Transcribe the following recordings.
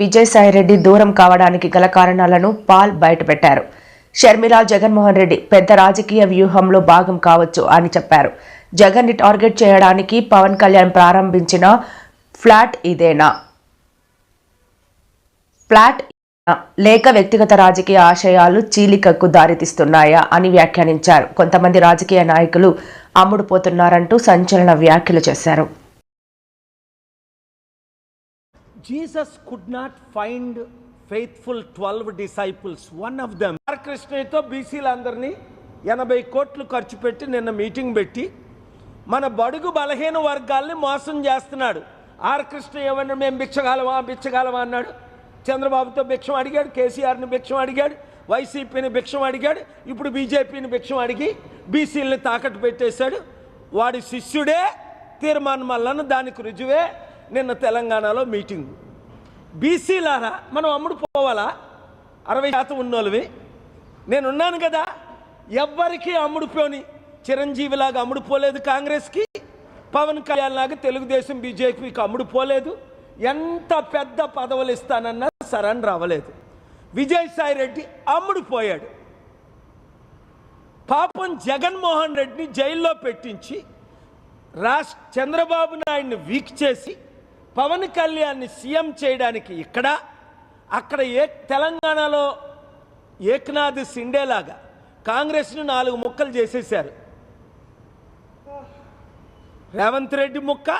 విజయసాయిరెడ్డి దూరం కావడానికి గల కారణాలను పాల్ బయటపెట్టారు. షర్మిల జగన్మోహన్ రెడ్డి పెద్ద రాజకీయ వ్యూహంలో భాగం కావచ్చు అని చెప్పారు. జగన్ని టార్గెట్ చేయడానికి పవన్ కళ్యాణ్ ప్రారంభించిన ఫ్లాట్ ఇదేనా? ఫ్లాట్ లేక వ్యక్తిగత రాజకీయ ఆశయాలు చీలికకు దారితీస్తున్నాయా అని వ్యాఖ్యానించారు. కొంతమంది రాజకీయ నాయకులు అమ్ముడుపోతున్నారంటూ సంచలన వ్యాఖ్యలు చేశారు. Jesus could not find faithful twelve disciples one of them are కృష్ణయ్యతో బీసీలందరినీ ఎనభై కోట్లు ఖర్చు పెట్టి నిన్న మీటింగ్ పెట్టి మన బడుగు బలహీన వర్గాల్ని మోసం చేస్తున్నాడు. ఆర్ కృష్ణ ఏమన్నా మేము భిక్షగాలమా? భిక్షగాలమా? అన్నాడు. చంద్రబాబుతో భిక్షం అడిగాడు కేసీఆర్ని భిక్షం అడిగాడు వైసీపీని భిక్షం అడిగాడు ఇప్పుడు బీజేపీని భిక్షం అడిగి బీసీలని తాకట్టు పెట్టేశాడు. వాడి శిష్యుడే తీర్మానం మల్లన్న దానికి రుజువే. నిన్న తెలంగాణలో మీటింగ్. బీసీలారా మనం అమ్ముడు పోవాలా? అరవై శాతం ఉన్నోళ్ళవి. నేనున్నాను కదా ఎవ్వరికీ అమ్ముడుపోని చిరంజీవిలాగా అమ్ముడుపోలేదు కాంగ్రెస్కి. పవన్ కళ్యాణ్ లాగా తెలుగుదేశం బీజేపీకి అమ్ముడుపోలేదు ఎంత పెద్ద పదవులు ఇస్తానన్నా సరన్ రావలేదు. విజయసాయి రెడ్డి అమ్ముడుపోయాడు పాపం జగన్మోహన్ రెడ్డిని జైల్లో పెట్టించి రాష్ట్ర చంద్రబాబు నాయుడిని వీక్ చేసి పవన్ కళ్యాణ్ని సీఎం చేయడానికి ఇక్కడ అక్కడ ఏ తెలంగాణలో ఏక్నాథ్ సిండేలాగా కాంగ్రెస్ను నాలుగు ముక్కలు చేసేశారు. రేవంత్ రెడ్డి ముక్క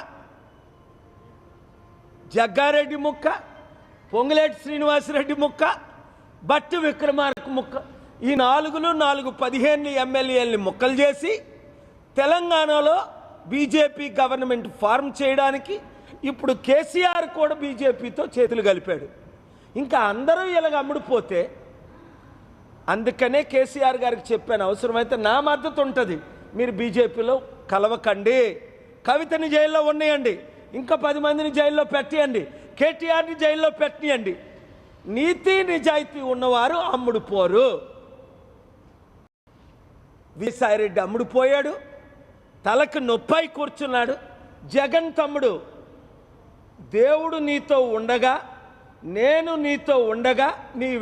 జగ్గారెడ్డి ముక్క పొంగులేటి శ్రీనివాసరెడ్డి ముక్క బట్టి విక్రమార్క ముక్క. ఈ నాలుగులు నాలుగు పదిహేను ఎమ్మెల్యేలని ముక్కలు చేసి తెలంగాణలో బీజేపీ గవర్నమెంట్ ఫార్మ్ చేయడానికి ఇప్పుడు కేసీఆర్ కూడా బీజేపీతో చేతులు కలిపాడు. ఇంకా అందరూ ఇలాగ అమ్ముడుపోతే అందుకనే కేసీఆర్ గారికి చెప్పాను అవసరమైతే నా మద్దతు ఉంటుంది. మీరు బీజేపీలో కలవకండి. కవితని జైల్లో ఉన్నాయండి. ఇంకా పది మందిని జైల్లో పెట్టియండి. కేటీఆర్ని జైల్లో పెట్టనియండి. నీతి నిజాయితీ ఉన్నవారు అమ్ముడుపోరు. విసాయిరెడ్డి అమ్ముడుపోయాడు. తలకు నొప్పై కూర్చున్నాడు. జగన్ తమ్ముడు దేవుడు నీతో ఉండగా నేను నీతో ఉండగా నీ